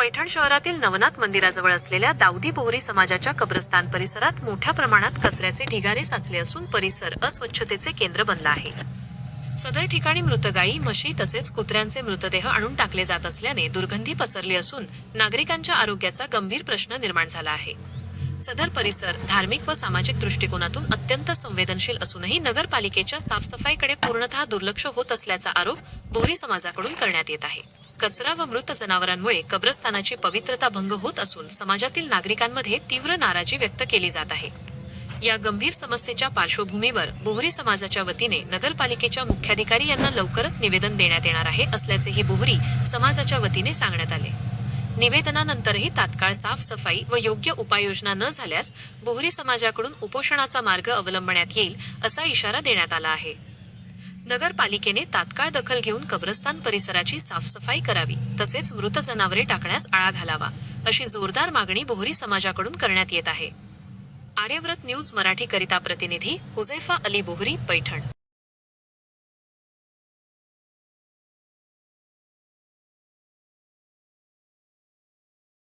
पैठण शहरातील नवनाथ मंदिराजवळ असलेल्या दाऊदी बोहरी समाजाच्या कब्रस्तान परिसरात मोठ्या प्रमाणात कचऱ्याचे ढिगारे साचले असून परिसर अस्वच्छतेचे केंद्र बनला आहे. सदर ठिकाणी मृतगाई म्हशी तसेच कुत्र्यांचे मृतदेह आणून टाकले जात असल्याने दुर्गंधी पसरली असून नागरिकांच्या आरोग्याचा गंभीर प्रश्न निर्माण झाला आहे. सदर परिसर धार्मिक व सामाजिक दृष्टिकोनातून अत्यंत संवेदनशील असूनही नगरपालिकेच्या साफसफाईकडे पूर्णतः दुर्लक्ष होत असल्याचा आरोप बोहरी समाजाकडून करण्यात येत आहे. कचरा व मृत जनावरांमुळे कब्रस्तानाची पवित्रता भंग होत असून समाजातील नागरिकांमध्ये तीव्र नाराजी व्यक्त केली जात आहे. या गंभीर समस्येच्या पार्श्वभूमीवर बोहरी समाजाच्या वतीने नगरपालिकेच्या मुख्याधिकारी यांना लवकरच निवेदन देण्यात येणार आहे असल्याचेही बोहरी समाजाच्या वतीने सांगण्यात आले. निवेदनानंतरही तात्काळ साफसफाई व योग्य उपाययोजना न झाल्यास बोहरी समाजाकडून उपोषणाचा मार्ग अवलंबण्यात येईल असा इशारा देण्यात आला आहे. नगरपालिकेने तात्काळ दखल घेऊन कब्रस्तान परिसराची साफसफाई करावी तसेच मृत जनावरे टाकण्यास आळा घालावा अशी जोरदार मागणी बोहरी समाजाकडून करण्यात येत आहे. आर्यव्रत न्यूज मराठीकरिता प्रतिनिधी हुझैफा अली बोहरी पैठण.